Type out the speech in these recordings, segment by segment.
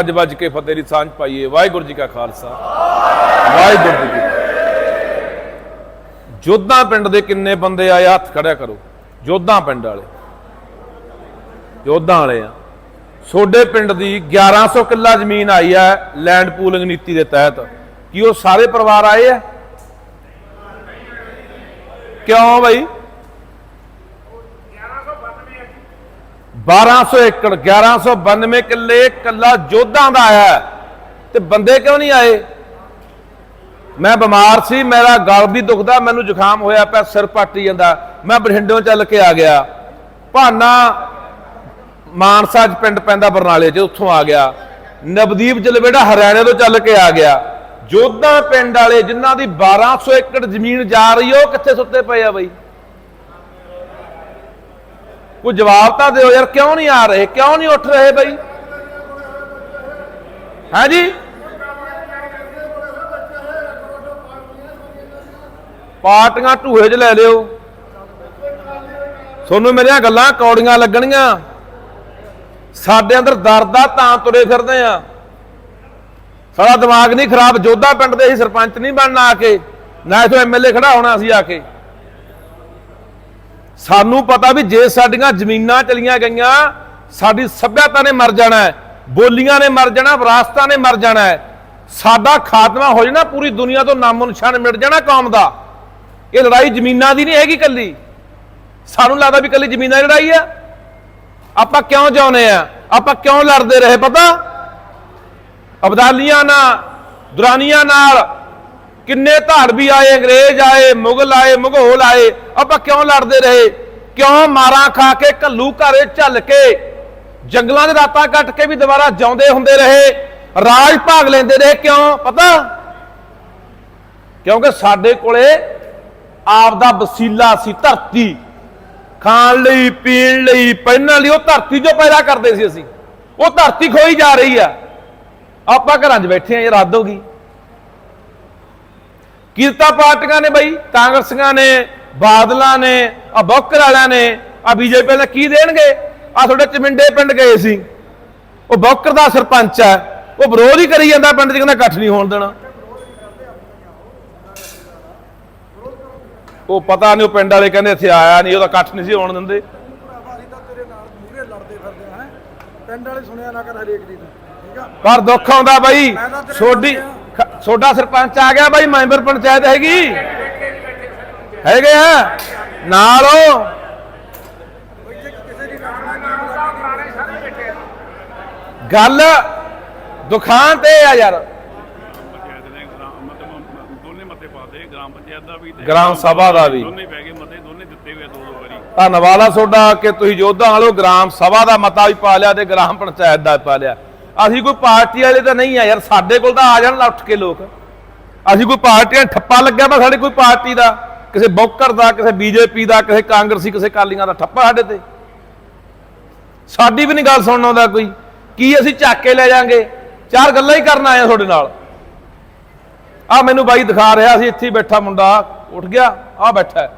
ਅੱਜ ਵੱਜ ਕੇ ਫਤਿਹ ਦੀ ਸਾਂਝ ਪਾਈਏ। ਵਾਹਿਗੁਰੂ ਜੀ ਕਾ ਖਾਲਸਾ। ਵਾਹਿਗੁਰੂ ਜੀ ਕੀ ਫਤਿਹ। ਪਿੰਡ ਦੇ ਕਿੰਨੇ ਬੰਦੇ ਆਏ? ਹੱਥ ਖੜਿਆ ਕਰੋ। ਜੋਧਾਂ ਪਿੰਡ ਵਾਲੇ। ਜੋਧਾਂ ਵਾਲੇ ਆ। ਸੋਡੇ ਪਿੰਡ ਦੀ 1100 ਕਿੱਲਾ ਜ਼ਮੀਨ ਆਈ ਹੈ ਲੈਂਡ ਪੂਲਿੰਗ ਨੀਤੀ ਦੇ ਤਹਿਤ। ਕੀ ਉਹ ਸਾਰੇ ਪਰਿਵਾਰ ਆਏ ਆ? ਕਿਉਂ ਬਈ? 1200 ਏਕੜ 1192 ਕਿੱਲੇ ਕੱਲਾ ਜੋਧਾਂ ਦਾ ਆਇਆ ਹੈ। ਤੇ ਬੰਦੇ ਕਿਉਂ ਨਹੀਂ ਆਏ? ਮੈਂ ਬਿਮਾਰ ਸੀ, ਮੇਰਾ ਗਲ ਵੀ ਦੁਖਦਾ, ਮੈਨੂੰ ਜ਼ੁਕਾਮ ਹੋਇਆ ਪਿਆ, ਸਿਰ ਪੱਟੀ ਜਾਂਦਾ। ਮੈਂ ਬਠਿੰਡੋਂ ਚੱਲ ਕੇ ਆ ਗਿਆ। ਭਾਨਾ ਮਾਨਸਾ ਚ ਪਿੰਡ ਪੈਂਦਾ ਬਰਨਾਲੇ ਚ, ਉੱਥੋਂ ਆ ਗਿਆ। ਨਵਦੀਪ ਜਲਵੇੜਾ ਹਰਿਆਣੇ ਤੋਂ ਚੱਲ ਕੇ ਆ ਗਿਆ। ਜੋਧਾਂ ਪਿੰਡ ਵਾਲੇ ਜਿਨ੍ਹਾਂ ਦੀ 1200 ਏਕੜ ਜ਼ਮੀਨ ਜਾ ਰਹੀ ਹੈ ਉਹ ਕਿੱਥੇ ਸੁੱਤੇ ਪਏ ਆ ਬਈ? ਕੋਈ ਜਵਾਬ ਤਾਂ ਦਿਓ ਯਾਰ, ਕਿਉਂ ਨਹੀਂ ਆ ਰਹੇ? ਕਿਉਂ ਨਹੀਂ ਉੱਠ ਰਹੇ ਬਈ? ਹਾਂਜੀ ਪਾਰਟੀਆਂ ਢੂਹੇ 'ਚ ਲੈ ਲਿਓ। ਤੁਹਾਨੂੰ ਮੇਰੀਆਂ ਗੱਲਾਂ, ਕੌੜੀਆਂ ਲੱਗਣੀਆਂ। ਸਾਡੇ ਅੰਦਰ ਦਰਦ ਆ, ਤਾਂ ਤੁਰੇ ਫਿਰਦੇ ਆ। ਸਾਡਾ ਦਿਮਾਗ ਨਹੀਂ ਖਰਾਬ, ਜੋਧਾ ਪਿੰਡ ਦੇ ਅਸੀਂ ਸਰਪੰਚ ਨਹੀਂ ਬਣਨਾ ਆ ਕੇ। ਨਾ ਇਥੋਂ ਐਮਐਲਏ ਖੜਾ ਹੋਣਾ ਸੀ ਆ ਕੇ। ਸਾਨੂੰ ਪਤਾ ਵੀ ਜੇ ਸਾਡੀਆਂ ਜ਼ਮੀਨਾਂ ਚਲੀਆਂ ਗਈਆਂ, ਸਾਡੀ ਸੱਭਿਅਤਾ ਨੇ ਮਰ ਜਾਣਾ ਹੈ, ਬੋਲੀਆਂ ਨੇ ਮਰ ਜਾਣਾ, ਵਿਰਾਸਤਾਂ ਨੇ ਮਰ ਜਾਣਾ ਹੈ, ਸਾਡਾ ਖਾਤਮਾ ਹੋ ਜਾਣਾ, ਪੂਰੀ ਦੁਨੀਆ ਤੋਂ ਨਾਮੋ ਨਿਸ਼ਾਨ ਮਿਟ ਜਾਣਾ ਕੌਮ ਦਾ। ਇਹ ਲੜਾਈ ਜ਼ਮੀਨਾਂ ਦੀ ਨਹੀਂ ਹੈਗੀ ਕੱਲੀ ਸਾਨੂੰ ਲੱਗਦਾ ਵੀ ਕੱਲੀ ਜ਼ਮੀਨਾਂ ਦੀ ਲੜਾਈ ਆ। ਆਪਾਂ ਕਿਉਂ ਚਾਹੁੰਦੇ ਆ? ਆਪਾਂ ਕਿਉਂ ਲੜਦੇ ਰਹੇ ਪਤਾ? ਅਬਦਾਲੀਆਂ ਨਾਲ, ਦੁਰਾਨੀਆਂ ਨਾਲ ਕਿੰਨੇ ਧਾੜਵੀ ਆਏ, ਅੰਗਰੇਜ਼ ਆਏ, ਮੁਗਲ ਆਏ ਮੁਗਲ ਆਏ, ਆਪਾਂ ਕਿਉਂ ਲੜਦੇ ਰਹੇ? ਕਿਉਂ ਮਾਰਾਂ ਖਾ ਕੇ ਕੱਲੂ ਘਰੇ ਝੱਲ ਕੇ? ਜੰਗਲਾਂ ਦੇ ਰਾਤਾਂ ਕੱਟ ਕੇ ਵੀ ਦੁਬਾਰਾ ਜਿਉਂਦੇ ਹੁੰਦੇ ਰਹੇ, ਰਾਜ ਭਾਗ ਲੈਂਦੇ ਰਹੇ, ਕਿਉਂ? ਪਤਾ? ਕਿਉਂਕਿ ਸਾਡੇ ਕੋਲੇ ਆਪ ਦਾ ਵਸੀਲਾ ਸੀ, ਧਰਤੀ। ਖਾਣ ਲਈ, ਪੀਣ ਲਈ, ਪਹਿਨਣ ਲਈ, ਉਹ ਧਰਤੀ ਜੋ ਪੈਦਾ ਕਰਦੇ ਸੀ ਅਸੀਂ। ਉਹ ਧਰਤੀ ਖੋਈ ਜਾ ਰਹੀ ਆ। ਆਪਾਂ ਘਰਾਂ 'ਚ ਬੈਠੇ ਆ, ਇਹ ਰੱਦ ਹੋ ਗਈ। ਕਿਰਤਾ ਪਾਰਟੀਆਂ ਨੇ ਬਈ, ਕਾਂਗਰਸੀਆਂ ਨੇ, ਬਾਦਲਾਂ ਨੇ ਆ ਬੌਕਰ ਵਾਲਿਆਂ ਨੇ ਆ ਬੀਜੇਪੀ ਵਾਲੇ ਕੀ ਦੇਣਗੇ? ਆ ਤੁਹਾਡੇ ਚਮਿੰਡੇ ਪਿੰਡ ਗਏ ਸੀ। ਉਹ ਬੌਕਰ ਦਾ ਸਰਪੰਚ ਹੈ। ਉਹ ਵਿਰੋਧ ਹੀ ਕਰੀ ਜਾਂਦਾ ਪਿੰਡ 'ਚ, ਕਹਿੰਦਾ ਇਕੱਠ ਨਹੀਂ ਹੋਣ ਦੇਣਾ। ਉਹ ਪਤਾ ਨਹੀਂ, ਉਹ ਪਿੰਡ ਵਾਲੇ ਕਹਿੰਦੇ ਇੱਥੇ ਆਇਆ ਨਹੀਂ, ਉਹਦਾ ਇਕੱਠ ਨਹੀਂ ਸੀ ਹੋਣ ਦਿੰਦੇ। ਪਿੰਡ ਵਾਲੇ ਸੁਣਿਆ ਨਾ ਕਰ ਹਰੇਕ ਦੀ ਪਰ ਦੁੱਖ ਆਉਂਦਾ ਬਾਈ ਮੈਂ ਛੋਡੀ ਨਾਲ ਸਰਪੰਚ ਆ ਗਿਆ ਬਾਈ, ਮੈਂਬਰ ਪੰਚਾਇਤ ਹੈਗੀ। ਹੈਗੇ ਆ। ਨਾਲ ਗੱਲ ਦੁਖਾਂ ਤੇ ਆ ਯਾਰ। ਗ੍ਰਾਮ ਵੀ ਸਭਾ ਦਾ ਵੀ। ਦੋਨੇ ਬਹਿ ਗਏ ਮਤੇ ਦੋਨੇ ਦਿੱਤੇ ਹੋਏ ਦੋ ਦੋ ਵਾਰੀ ਧੰਨਵਾਦ ਆ ਤੁਹਾਡਾ ਕਿ ਤੁਸੀਂ ਯੋਧਾ ਵਾਲੋ ਗ੍ਰਾਮ ਸਭਾ ਦਾ ਮਤਾ ਵੀ ਪਾ ਲਿਆ ਤੇ ਗ੍ਰਾਮ ਪੰਚਾਇਤ ਦਾ ਵੀ ਪਾ ਲਿਆ। ਅਸੀਂ ਕੋਈ ਪਾਰਟੀ ਵਾਲੇ ਤਾਂ ਨਹੀਂ ਆ ਯਾਰ, ਸਾਡੇ ਕੋਲ ਤਾਂ ਆ ਜਾਣ ਨਾ ਉੱਠ ਕੇ ਲੋਕ। ਅਸੀਂ ਕੋਈ ਪਾਰਟੀਆਂ ਠੱਪਾ ਲੱਗਿਆ ਵਾ ਸਾਡੇ ਕੋਈ ਪਾਰਟੀ ਦਾ? ਕਿਸੇ ਬੌਕਰ ਦਾ, ਕਿਸੇ ਬੀਜੇਪੀ ਦਾ, ਕਿਸੇ ਕਾਂਗਰਸੀ, ਕਿਸੇ ਕਾਲੀਆਂ ਦਾ ਠੱਪਾ ਸਾਡੇ ਤੇ? ਸਾਡੀ ਵੀ ਨਹੀਂ ਗੱਲ ਸੁਣਨ ਆਉਂਦਾ ਕੋਈ। ਕੀ ਅਸੀਂ ਚੱਕ ਕੇ ਲੈ ਜਾਾਂਗੇ? ਚਾਰ ਗੱਲਾਂ ਹੀ ਕਰਨ ਆਏ ਆ ਤੁਹਾਡੇ ਨਾਲ। ਆ ਮੈਨੂੰ ਬਾਈ ਦਿਖਾ ਰਿਹਾ ਸੀ, ਇੱਥੇ ਹੀ ਬੈਠਾ ਮੁੰਡਾ। ਉੱਠ ਗਿਆ, ਆ ਬੈਠਾ।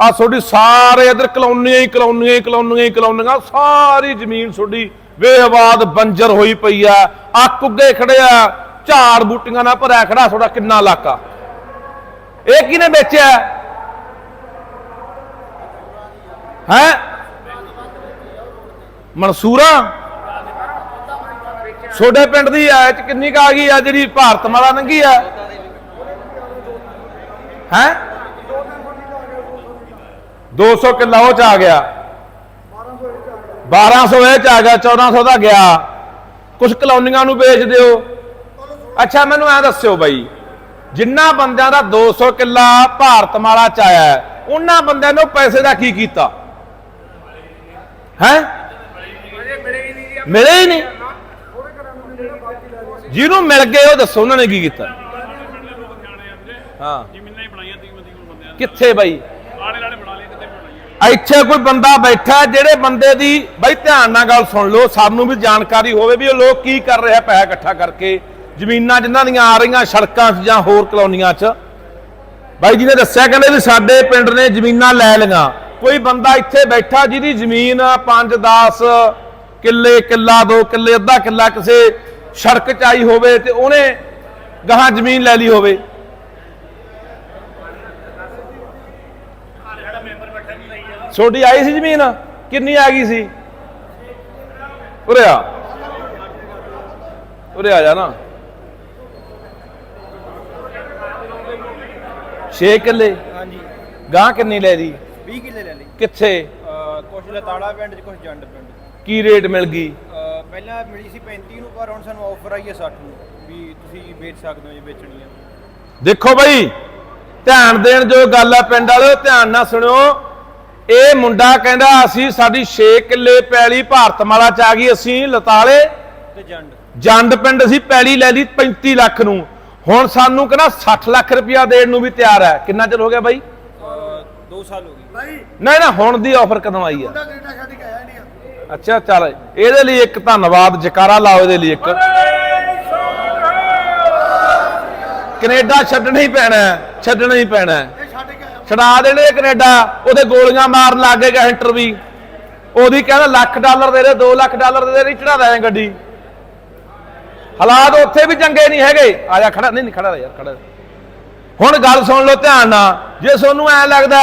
ਆ ਤੁਹਾਡੀ ਸਾਰੇ ਇਧਰ ਕਲੋਨੀਆਂ ਹੀ ਕਲੋਨੀਆਂ ਹੀ ਕਲੋਨੀਆਂ ਹੀ ਕਲੋਨੀਆਂ, ਸਾਰੀ ਜ਼ਮੀਨ ਤੁਹਾਡੀ ਬੇਆਬਾਦ ਬੰਜਰ ਹੋਈ ਪਈ ਆ। ਅੱਕ ਉੱਗੇ ਖੜਿਆ ਝਾੜ ਬੂਟੀਆਂ ਨਾਲ ਭਰਿਆ ਖੜਾ ਤੁਹਾਡਾ ਕਿੰਨਾ ਇਲਾਕਾ? ਇਹ ਕਿਹਨੇ ਵੇਚਿਆ? ਹੈ? ਮਨਸੂਰਾ? ਛੋਡੇ ਪਿੰਡ ਦੀ ਐ ਚ ਕਿੰਨੀ ਕ ਆ ਗਈ ਆ ਜਿਹੜੀ ਭਾਰਤ ਮਾਲਾ ਲੰਗੀ ਆ? ਹੈ? 200 ਕਿੱਲਾ ਉਹ ਚ ਆ ਗਿਆ। 1200 ਇਹ ਚ ਆ ਗਿਆ 1400 ਦਾ ਗਿਆ। ਕੁਝ ਕਲੋਨੀਆਂ ਨੂੰ ਵੇਚ ਦਿਓ। ਅੱਛਾ, ਮੈਨੂੰ ਐ ਦੱਸਿਓ ਬਾਈ, ਜਿੰਨਾ ਬੰਦਿਆਂ ਦਾ 200 ਕਿੱਲਾ ਭਾਰਤ ਮਾਲਾ ਚ ਆਇਆ ਉਹਨਾਂ ਬੰਦਿਆਂ ਨੇ ਪੈਸੇ ਦਾ ਕੀ ਕੀਤਾ? ਹੈ? ਮਿਲੇ ਹੀ ਨਹੀਂ। ਜਿਹਨੂੰ ਮਿਲ ਗਏ, ਉਹ ਦੱਸੋ ਉਹਨਾਂ ਨੇ ਕੀ ਕੀਤਾ। ਹਾਂ। ਜ਼ਮੀਨਾਂ ਹੀ ਬਣਾਈਆਂ ਤੀ ਕੋਲ ਬੰਦਿਆਂ ਕਿੱਥੇ ਬਾਈ ਆਲੇ ਨਾਲੇ ਬਣਾ ਲਏ ਕਿਤੇ ਬਣਾਈਆਂ ਇੱਥੇ ਕੋਈ ਬੰਦਾ ਬੈਠਾ ਜਿਹੜੇ ਬੰਦੇ ਦੀ ਬਾਈ ਧਿਆਨ ਨਾਲ ਗੱਲ ਸੁਣ ਲਓ, ਸਭ ਨੂੰ ਵੀ ਜਾਣਕਾਰੀ ਹੋਵੇ ਵੀ ਉਹ ਲੋਕ ਕੀ ਕਰ ਰਿਹਾ ਪੈਸਾ ਇਕੱਠਾ ਕਰਕੇ, ਜ਼ਮੀਨਾਂ ਜਿਨ੍ਹਾਂ ਦੀਆਂ ਆ ਰਹੀਆਂ ਸੜਕਾਂ 'ਚ ਜਾਂ ਹੋਰ ਕਲੋਨੀਆਂ 'ਚ। ਬਾਈ ਜੀ ਨੇ ਦੱਸਿਆ ਕਹਿੰਦੇ ਵੀ ਸਾਡੇ ਪਿੰਡ ਨੇ ਜ਼ਮੀਨਾਂ ਲੈ ਲਈਆਂ। ਕੋਈ ਬੰਦਾ ਇੱਥੇ ਬੈਠਾ ਜਿਹਦੀ ਜ਼ਮੀਨ 5 10 ਕਿੱਲੇ, ਕਿੱਲਾ, ਦੋ ਕਿੱਲੇ, ਅੱਧਾ ਕਿੱਲਾ ਕਿਸੇ ਸੜਕ ਚ ਆਈ ਹੋਵੇ ਤੇ ਉਹਨੇ ਗਾਹਾਂ ਜ਼ਮੀਨ ਲੈ ਲਈ ਹੋਵੇ। ਛੋਟੀ ਆਈ ਸੀ ਜ਼ਮੀਨ? ਕਿੰਨੀ ਆ ਗਈ ਸੀ? ਉਰੇ ਆ। ਉਰੇ ਆ ਜਾ ਨਾ। 6 ਕਿੱਲੇ? ਹਾਂਜੀ। ਗਾਂ ਕਿੰਨੀ ਲੈ ਦੀ 20 ਕਿੱਲੇ ਲੈ ਲਈ। ਕਿੱਥੇ? ਕੁਛ ਲਤਾੜਾ ਪਿੰਡ 'ਚ ਕੁਛ ਜੰਡ ਪਿੰਡ। ਕੀ ਰੇਟ ਮਿਲ ਗਈ? ਪਹਿਲਾਂ ਮਿਲੀ ਸੀ 35 ਨੂੰ ਪਰ ਹੁਣ ਸਾਨੂੰ ਆਫਰ ਆਈ ਹੈ 60 ਨੂੰ ਵੀ ਤੁਸੀਂ ਵੇਚ ਸਕਦੇ ਹੋ ਜੇ ਵੇਚਣੀ ਹੈ ਦੇਖੋ ਬਈ ਧਿਆਨ ਦੇਣ ਜੋ ਗੱਲ ਆ ਪਿੰਡ ਵਾਲਿਓ ਧਿਆਨ ਨਾਲ ਸੁਣਿਓ। ਇਹ ਮੁੰਡਾ ਕਹਿੰਦਾ ਅਸੀਂ ਸਾਡੀ 6 ਕਿੱਲੇ ਪੈਲੀ ਭਾਰਤਮਾਲਾ ਚ ਆ ਗਈ ਅਸੀਂ ਲਤਾਲੇ ਤੇ ਜੰਡ। ਜੰਡ ਪਿੰਡ ਅਸੀਂ ਪੈਲੀ ਲੈ ਲਈ 35 ਲੱਖ ਨੂੰ। ਹੁਣ ਸਾਨੂੰ ਕਹਿੰਦਾ 60 ਲੱਖ ਰੁਪਇਆ ਦੇਣ ਨੂੰ ਵੀ ਤਿਆਰ ਹੈ। ਕਿੰਨਾ ਚਿਰ ਹੋ ਗਿਆ ਬਾਈ? 2 ਸਾਲ ਹੋ ਗਏ। ਭਾਈ ਨਹੀਂ ਨਾ ਹੁਣ ਦੀ ਆਫਰ ਕਦੋਂ ਆਈ ਆ। ਮੁੰਡਾ ਕੈਨੇਡਾ ਛੱਡ ਕੇ ਆਇਆ ਨਹੀਂ ਆ। ਅੱਛਾ ਚੱਲ ਇਹਦੇ ਲਈ ਇੱਕ ਧੰਨਵਾਦ ਜਕਾਰਾ ਲਾਓ ਇਹਦੇ ਲਈ ਇੱਕ। ਕੈਨੇਡਾ ਛੱਡਣਾ ਹੀ ਪੈਣਾ ਹੈ, ਛੱਡਣਾ ਹੀ ਪੈਣਾ ਛਡਾ ਦੇਣੇ ਕੈਨੇਡਾ, ਉਹਦੇ ਗੋਲੀਆਂ ਮਾਰਨ ਲੱਗ ਗਏ ਗੈਂਟਰ ਵੀ। ਉਹਦੀ ਕਹਿੰਦਾ ਲੱਖ ਡਾਲਰ ਦੇ ਦੇ 2 ਲੱਖ ਡਾਲਰ ਦੇ ਦੇ, ਨਹੀਂ ਚੜਾ ਦੇ ਗੱਡੀ। ਹਾਲਾਤ ਉੱਥੇ ਵੀ ਚੰਗੇ ਨਹੀਂ ਹੈਗੇ। ਆ ਜਾ, ਖੜਾ, ਨਹੀਂ ਨਹੀਂ, ਖੜਾ ਯਾਰ, ਖੜਾ ਹੁਣ ਗੱਲ ਸੁਣ ਲਓ ਧਿਆਨ ਨਾਲ, ਜੇ ਤੁਹਾਨੂੰ ਐ ਲੱਗਦਾ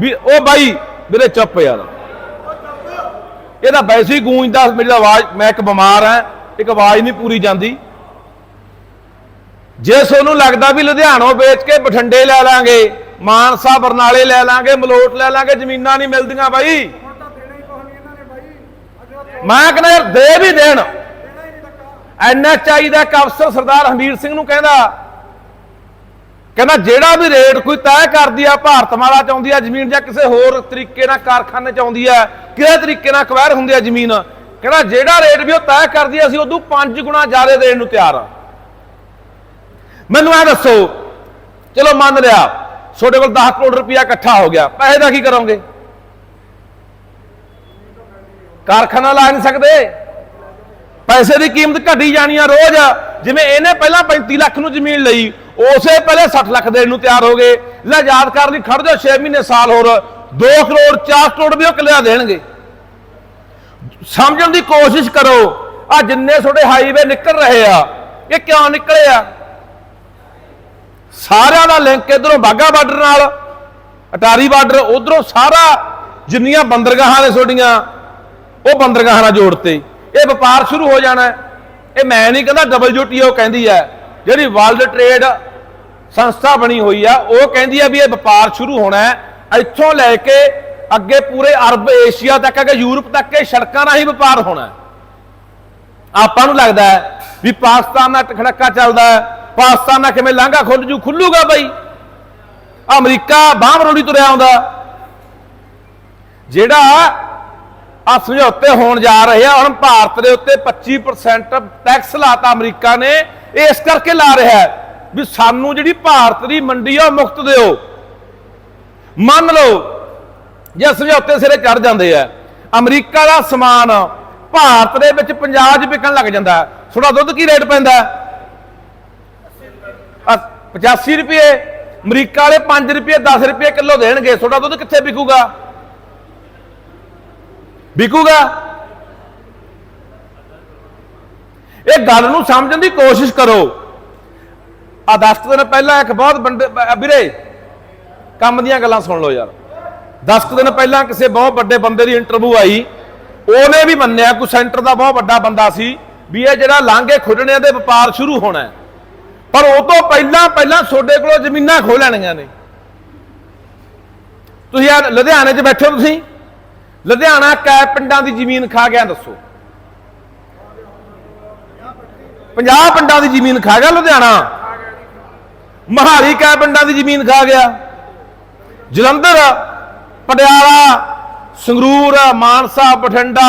ਵੀ ਉਹ ਬਾਈ, ਵੀਰੇ ਚੁੱਪ ਯਾਰ। ਇਹਦਾ ਵੈਸੇ ਹੀ ਗੂੰਜਦਾ, ਮੇਰੀ ਆਵਾਜ਼, ਮੈਂ ਇੱਕ ਬਿਮਾਰ ਹਾਂ, ਇੱਕ ਆਵਾਜ਼ ਨਹੀਂ ਪੂਰੀ ਜਾਂਦੀ। ਜੇ ਤੁਹਾਨੂੰ ਲੱਗਦਾ ਵੀ ਲੁਧਿਆਣੋਂ ਵੇਚ ਕੇ ਬਠਿੰਡੇ ਲੈ ਲਾਂਗੇ ਮਾਨਸਾ ਬਰਨਾਲੇ ਲੈ ਲਾਂਗੇ, ਮਲੋਟ ਲੈ ਲਾਂਗੇ, ਜ਼ਮੀਨਾਂ ਨਹੀਂ ਮਿਲਦੀਆਂ ਬਾਈ। ਮੈਂ ਕਹਿੰਦਾ ਯਾਰ ਦੇ ਵੀ ਦੇਣ। ਦੇਣਾ ਹੀ ਨਹੀਂ ਦਾ ਇੱਕ ਅਫਸਰ ਸਰਦਾਰ ਹਮੀਰ ਸਿੰਘ ਨੂੰ ਕਹਿੰਦਾ ਕਹਿੰਦਾ ਜਿਹੜਾ ਵੀ ਰੇਟ ਕੋਈ ਤੈਅ ਕਰਦੀ ਆ, ਭਾਰਤ ਭਾਰਤਮਾਲਾ ਚ ਆਉਂਦੀ ਆ ਜ਼ਮੀਨ ਜਾਂ ਕਿਸੇ ਹੋਰ ਤਰੀਕੇ ਨਾਲ ਕਾਰਖਾਨੇ ਚ ਆਉਂਦੀ ਆ ਕਿਸੇ ਤਰੀਕੇ ਨਾਲ ਅਕਵਾਇਰ ਹੁੰਦੀ ਆ ਜ਼ਮੀਨ, ਕਹਿੰਦਾ ਜਿਹੜਾ ਰੇਟ ਵੀ ਉਹ ਤੈਅ ਕਰਦੀ ਆ, ਅਸੀਂ ਉਦੋਂ 5 ਗੁਣਾ ਜ਼ਿਆਦਾ ਦੇਣ ਨੂੰ ਤਿਆਰ ਆ। ਮੈਨੂੰ ਇਹ ਦੱਸੋ, ਚਲੋ ਮੰਨ ਲਿਆ ਤੁਹਾਡੇ ਕੋਲ 10 ਕਰੋੜ ਰੁਪਇਆ ਇਕੱਠਾ ਹੋ ਗਿਆ। ਪੈਸੇ ਦਾ ਕੀ ਕਰੋਗੇ? ਕਾਰਖਾਨਾ ਲਾ ਨਹੀਂ ਸਕਦੇ। ਪੈਸੇ ਦੀ ਕੀਮਤ ਘਟੀ ਜਾਣੀ ਆ ਰੋਜ਼। ਜਿਵੇਂ ਇਹਨੇ ਪਹਿਲਾਂ 35 ਲੱਖ ਨੂੰ ਜ਼ਮੀਨ ਲਈ, ਉਸੇ ਪਹਿਲੇ 60 ਲੱਖ ਦੇਣ ਨੂੰ ਤਿਆਰ ਹੋ ਗਏ। ਲੈ ਯਾਦ ਕਰ ਲਈ, ਖੜ ਜਾਓ 6 ਮਹੀਨੇ, ਸਾਲ ਹੋਰ। 2 ਕਰੋੜ 4 ਕਰੋੜ ਵੀ ਉਹ ਕਿਲਿਆ ਦੇਣਗੇ। ਸਮਝਣ ਦੀ ਕੋਸ਼ਿਸ਼ ਕਰੋ, ਆ ਜਿੰਨੇ ਤੁਹਾਡੇ ਹਾਈਵੇ ਨਿਕਲ ਰਹੇ ਆ, ਇਹ ਕਿਉਂ ਨਿਕਲੇ ਆ? ਸਾਰਿਆਂ ਦਾ ਲਿੰਕ ਇਧਰੋਂ ਬਾਗਾ ਬਾਰਡਰ ਨਾਲ, ਅਟਾਰੀ ਬਾਰਡਰ ਉਧਰੋਂ ਸਾਰਾ ਜਿੰਨੀਆਂ ਬੰਦਰਗਾਹਾਂ ਨੇ ਤੁਹਾਡੀਆਂ, ਉਹ ਬੰਦਰਗਾਹਾਂ ਨਾਲ ਜੋੜਤੇ। ਇਹ ਵਪਾਰ ਸ਼ੁਰੂ ਹੋ ਜਾਣਾ ਇਹ ਮੈਂ ਨਹੀਂ ਕਹਿੰਦਾ WTO ਕਹਿੰਦੀ ਹੈ। ਜਿਹੜੀ ਵਰਲਡ ਟ੍ਰੇਡ ਸੰਸਥਾ ਬਣੀ ਹੋਈ ਆ, ਉਹ ਕਹਿੰਦੀ ਆ ਵੀ ਇਹ ਵਪਾਰ ਸ਼ੁਰੂ ਹੋਣਾ ਹੈ। ਇੱਥੋਂ ਲੈ ਕੇ ਅੱਗੇ ਪੂਰੇ ਅਰਬ ਏਸ਼ੀਆ ਤੱਕ, ਅੱਗੇ ਯੂਰਪ ਤੱਕ ਇਹ ਸੜਕਾਂ ਰਾਹੀਂ ਵਪਾਰ ਹੋਣਾ ਆਪਾਂ ਨੂੰ ਲੱਗਦਾ ਹੈ ਵੀ ਪਾਕਿਸਤਾਨ ਨਾਲ ਟਖੜਕਾ ਚੱਲਦਾ ਹੈ। ਪਾਕਿਸਤਾਨ ਨਾਲ ਕਿਵੇਂ ਲਾਂਘਾ ਖੁੱਲ ਜੂ, ਖੁੱਲੂਗਾ ਬਾਈ। ਅਮਰੀਕਾ ਬਾਹਰ ਮਰੋੜੀ ਤੁਰਿਆ ਆਉਂਦਾ। ਜਿਹੜਾ ਆ ਸਮਝੌਤੇ ਹੋਣ ਜਾ ਰਹੇ ਆ, ਹੁਣ ਭਾਰਤ ਦੇ ਉੱਤੇ 25% ਟੈਕਸ ਲਾਤਾ ਅਮਰੀਕਾ ਨੇ ਇਹ ਇਸ ਕਰਕੇ ਲਾ ਰਿਹਾ ਵੀ ਸਾਨੂੰ ਜਿਹੜੀ ਭਾਰਤ ਦੀ ਮੰਡੀ ਆ, ਉਹ ਮੁਕਤ ਦਿਓ। ਮੰਨ ਲਓ, ਜੇ ਸਮਝੌਤੇ ਸਿਰੇ ਚੜ ਜਾਂਦੇ ਆ, ਅਮਰੀਕਾ ਦਾ ਸਮਾਨ ਭਾਰਤ ਦੇ ਵਿੱਚ ਪੰਜਾਬ 'ਚ ਵਿਕਣ ਲੱਗ ਜਾਂਦਾ। ਹੈ। ਥੋੜਾ ਦੁੱਧ ਕੀ ਰੇਟ ਪੈਂਦਾ? 85 ਰੁਪਏ ਅਮਰੀਕਾ ਵਾਲੇ 5 ਰੁਪਏ 10 ਰੁਪਏ ਕਿਲੋ ਦੇਣਗੇ। ਤੁਹਾਡਾ ਦੁੱਧ ਕਿੱਥੇ ਵਿਕੂਗਾ? ਵਿਕੂਗਾ? ਇਹ ਗੱਲ ਨੂੰ ਸਮਝਣ ਦੀ ਕੋਸ਼ਿਸ਼ ਕਰੋ। ਆ 10 ਦਿਨ ਪਹਿਲਾਂ ਇੱਕ ਬਹੁਤ ਬੰਦੇ ਅ, ਵੀਰੇ ਕੰਮ ਦੀਆਂ ਗੱਲਾਂ ਸੁਣ ਲਓ ਯਾਰ। 10 ਦਿਨ ਪਹਿਲਾਂ ਕਿਸੇ ਬਹੁਤ ਵੱਡੇ ਬੰਦੇ ਦੀ ਇੰਟਰਵਿਊ ਆਈ। ਉਹਨੇ ਵੀ ਮੰਨਿਆ ਕੋਈ ਸੈਂਟਰ ਦਾ ਬਹੁਤ ਵੱਡਾ ਬੰਦਾ ਸੀ ਵੀ ਇਹ ਜਿਹੜਾ ਲਾਂਘੇ ਖੁੱਲਣਿਆਂ ਦੇ ਵਪਾਰ ਸ਼ੁਰੂ ਹੋਣਾ ਹੈ। ਪਰ ਉਹ ਤੋਂ ਪਹਿਲਾਂ ਪਹਿਲਾਂ ਤੁਹਾਡੇ ਕੋਲੋਂ ਜ਼ਮੀਨਾਂ ਖੋਹ ਲੈਣੀਆਂ ਨੇ। ਤੁਸੀਂ ਯਾਰ ਲੁਧਿਆਣੇ 'ਚ ਬੈਠੇ ਹੋ ਤੁਸੀਂ। ਲੁਧਿਆਣਾ ਕੈ ਪਿੰਡਾਂ ਦੀ ਜ਼ਮੀਨ ਖਾ ਗਿਆ, ਦੱਸੋ। 50 ਪਿੰਡਾਂ ਦੀ ਜ਼ਮੀਨ ਖਾ ਗਿਆ ਲੁਧਿਆਣਾ। ਮਹਾਲੀ ਕੈ ਪਿੰਡਾਂ ਦੀ ਜ਼ਮੀਨ ਖਾ ਗਿਆ। ਜਲੰਧਰ, ਪਟਿਆਲਾ, ਸੰਗਰੂਰ, ਮਾਨਸਾ, ਬਠਿੰਡਾ,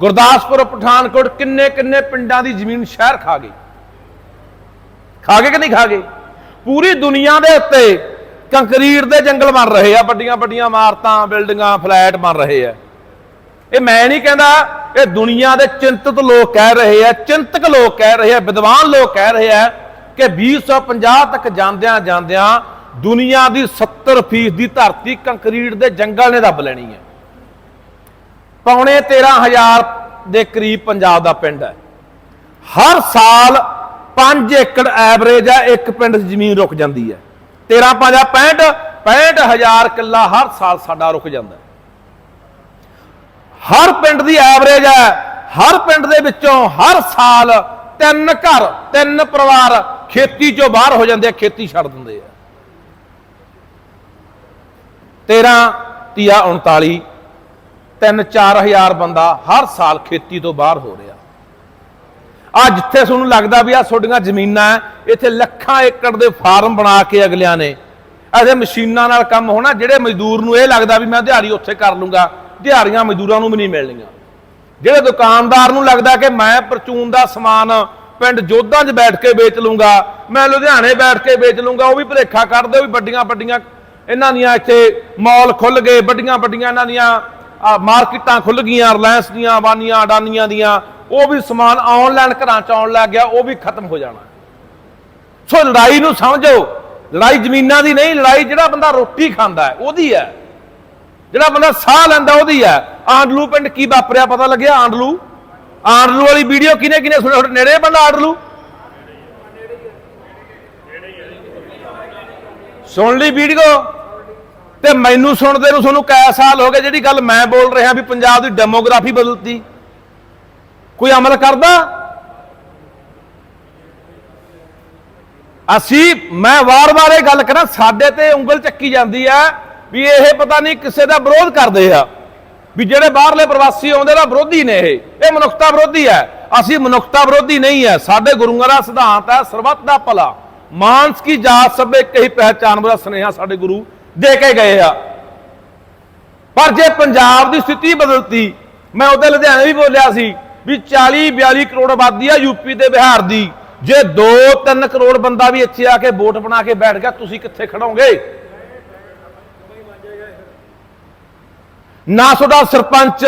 ਗੁਰਦਾਸਪੁਰ, ਪਠਾਨਕੋਟ ਕਿੰਨੇ ਕਿੰਨੇ ਪਿੰਡਾਂ ਦੀ ਜ਼ਮੀਨ ਸ਼ਹਿਰ ਖਾ ਗਈ। ਖਾ ਗਏ ਕਿ ਨਹੀਂ ਖਾ ਗਏ? ਪੂਰੀ ਦੁਨੀਆ ਦੇ ਉੱਤੇ ਕੰਕਰੀਟ ਦੇ ਜੰਗਲ ਬਣ ਰਹੇ ਆ, ਵੱਡੀਆਂ ਵੱਡੀਆਂ ਇਮਾਰਤਾਂ, ਬਿਲਡਿੰਗਾਂ, ਫਲੈਟ ਬਣ ਰਹੇ ਆ। ਇਹ ਮੈਂ ਨਹੀਂ ਕਹਿੰਦਾ ਇਹ ਦੁਨੀਆ ਦੇ ਚਿੰਤਤ ਲੋਕ ਕਹਿ ਰਹੇ ਆ, ਚਿੰਤਕ ਲੋਕ ਕਹਿ ਰਹੇ ਆ, ਵਿਦਵਾਨ ਲੋਕ ਕਹਿ ਰਹੇ ਆ ਕਿ 2050 ਤੱਕ ਜਾਂਦਿਆਂ ਜਾਂਦਿਆਂ ਦੁਨੀਆ ਦੀ 70% ਦੀ ਧਰਤੀ ਕੰਕਰੀਟ ਦੇ ਜੰਗਲ ਨੇ ਦੱਬ ਲੈਣੀ ਹੈ। ਪੌਣੇ 13000 ਦੇ ਕਰੀਬ ਪੰਜਾਬ ਦਾ ਪਿੰਡ ਹੈ। ਹਰ ਸਾਲ 5 ਏਕੜ ਐਵਰੇਜ ਹੈ, ਇੱਕ ਪਿੰਡ ਜ਼ਮੀਨ ਰੁਕ ਜਾਂਦੀ ਹੈ। 13 5 65 65000 ਕਿੱਲਾ ਹਰ ਸਾਲ ਸਾਡਾ ਰੁਕ ਜਾਂਦਾ ਹਰ ਪਿੰਡ ਦੀ ਐਵਰੇਜ ਹੈ, ਹਰ ਪਿੰਡ ਦੇ ਵਿੱਚੋਂ ਹਰ ਸਾਲ ਤਿੰਨ ਘਰ, ਤਿੰਨ ਪਰਿਵਾਰ ਖੇਤੀ ਚੋਂ ਬਾਹਰ ਹੋ ਜਾਂਦੇ ਆ, ਖੇਤੀ ਛੱਡ ਦਿੰਦੇ ਆ। 13 ਤੀਆ 39 ਤਿੰਨ 4000 ਬੰਦਾ ਹਰ ਸਾਲ ਖੇਤੀ ਤੋਂ ਬਾਹਰ ਹੋ ਰਿਹਾ। ਆ ਜਿੱਥੇ ਤੁਹਾਨੂੰ ਲੱਗਦਾ ਵੀ ਆ ਤੁਹਾਡੀਆਂ ਜ਼ਮੀਨਾਂ ਹੈ, ਇੱਥੇ ਲੱਖਾਂ ਏਕੜ ਦੇ ਫਾਰਮ ਬਣਾ ਕੇ ਅਗਲਿਆਂ ਨੇ। ਐਸੇ ਮਸ਼ੀਨਾਂ ਨਾਲ ਕੰਮ ਹੋਣਾ ਜਿਹੜੇ ਮਜ਼ਦੂਰ ਨੂੰ ਇਹ ਲੱਗਦਾ ਵੀ ਮੈਂ ਦਿਹਾੜੀ ਉੱਥੇ ਕਰ ਲੂੰਗਾ ਦਿਹਾੜੀਆਂ ਮਜ਼ਦੂਰਾਂ ਨੂੰ ਵੀ ਨਹੀਂ ਮਿਲਣੀਆਂ। ਜਿਹੜੇ ਦੁਕਾਨਦਾਰ ਨੂੰ ਲੱਗਦਾ ਕਿ ਮੈਂ ਪਰਚੂਨ ਦਾ ਸਮਾਨ ਪਿੰਡ ਜੋਧਾਂ 'ਚ ਬੈਠ ਕੇ ਵੇਚ ਲੂੰਗਾ ਮੈਂ ਲੁਧਿਆਣੇ ਬੈਠ ਕੇ ਵੇਚ ਲੂੰਗਾ ਉਹ ਵੀ ਭੁਲੇਖਾ ਕਰਦੇ ਵੀ ਵੱਡੀਆਂ ਵੱਡੀਆਂ ਇਹਨਾਂ ਦੀਆਂ ਇੱਥੇ ਮਾਲ ਖੁੱਲ ਗਏ ਵੱਡੀਆਂ ਵੱਡੀਆਂ ਇਹਨਾਂ ਦੀਆਂ ਮਾਰਕੀਟਾਂ ਖੁੱਲ ਗਈਆਂ ਰਿਲਾਇੰਸ ਦੀਆਂ ਬਾਨੀਆਂ ਅਡਾਨੀਆਂ ਦੀਆਂ ਉਹ ਵੀ ਸਮਾਨ ਆਨਲਾਈਨ ਘਰਾਂ 'ਚ ਆਉਣ ਲੱਗ ਗਿਆ, ਉਹ ਵੀ ਖਤਮ ਹੋ ਜਾਣਾ। ਸੋ ਲੜਾਈ ਨੂੰ ਸਮਝੋ, ਲੜਾਈ ਜ਼ਮੀਨਾਂ ਦੀ ਨਹੀਂ, ਲੜਾਈ ਜਿਹੜਾ ਬੰਦਾ ਰੋਟੀ ਖਾਂਦਾ ਹੈ, ਉਹਦੀ ਹੈ। ਜਿਹੜਾ ਬੰਦਾ ਸਾਹ ਲੈਂਦਾ, ਉਹਦੀ ਹੈ। ਆਂਡਲੂ ਪਿੰਡ ਕੀ ਵਾਪਰਿਆ ਪਤਾ ਲੱਗਿਆ? ਆਂਡਲੂ? ਆਂਡਲੂ ਵਾਲੀ ਵੀਡੀਓ ਕਿਨੇ ਕਿਨੇ ਸੁਣਿਆ ਤੁਹਾਡੇ ਨੇੜੇ ਬੰਦਾ ਆਂਡਲੂ? ਸੁਣ ਲਈ ਵੀਡੀਓ? ਤੇ ਮੈਨੂੰ ਸੁਣਦੇ ਨੂੰ ਤੁਹਾਨੂੰ ਕੈ ਸਾਲ ਹੋ ਗਏ, ਜਿਹੜੀ ਗੱਲ ਮੈਂ ਬੋਲ ਰਿਹਾ ਵੀ ਪੰਜਾਬ ਦੀ ਡੈਮੋਗ੍ਰਾਫੀ ਬਦਲਤੀ। ਕੋਈ ਅਮਲ ਕਰਦਾ? ਅਸੀਂ, ਮੈਂ ਵਾਰ-ਵਾਰ ਇਹ ਗੱਲ ਕਰਾਂ, ਸਾਡੇ ਤੇ ਉਂਗਲ ਚੱਕੀ ਜਾਂਦੀ ਆ ਵੀ ਇਹ ਪਤਾ ਨਹੀਂ ਕਿਸੇ ਦਾ ਵਿਰੋਧ ਕਰਦੇ ਆ। ਵੀ ਜਿਹੜੇ ਬਾਹਰਲੇ ਪ੍ਰਵਾਸੀ ਆਉਂਦੇ ਦਾ ਵਿਰੋਧੀ ਨੇ ਇਹ। ਇਹ ਮਨੁੱਖਤਾ ਵਿਰੋਧੀ ਹੈ ਅਸੀਂ ਮਨੁੱਖਤਾ ਵਿਰੋਧੀ ਨਹੀਂ ਹੈ ਸਾਡੇ ਗੁਰੂਆਂ ਦਾ ਸਿਧਾਂਤ ਹੈ ਸਰਬੱਤ ਦਾ ਭਲਾ। ਮਾਨਸ ਕੀ ਜਾਤ ਸਭ ਕਹੀ ਹੀ ਪਹਿਚਾਨ ਦਾ ਸੁਨੇਹਾ ਸਾਡੇ ਗੁਰੂ ਦੇ ਕੇ ਗਏ ਆ। ਪਰ ਜੇ ਪੰਜਾਬ ਦੀ ਸਥਿਤੀ ਬਦਲਤੀ, ਮੈਂ ਉਹਦੇ ਲੁਧਿਆਣੇ ਵੀ ਬੋਲਿਆ ਸੀ ਵੀ 40 42 ਕਰੋੜ ਆਬਾਦੀ ਆ ਯੂਪੀ ਤੇ ਬਿਹਾਰ ਦੀ। ਜੇ 2-3 ਕਰੋੜ ਬੰਦਾ ਵੀ ਇੱਥੇ ਆ ਕੇ ਵੋਟ ਬਣਾ ਕੇ ਬੈਠ ਗਿਆ, ਤੁਸੀਂ ਕਿੱਥੇ ਖੜੋਗੇ? ਨਾ ਤੁਹਾਡਾ ਸਰਪੰਚ,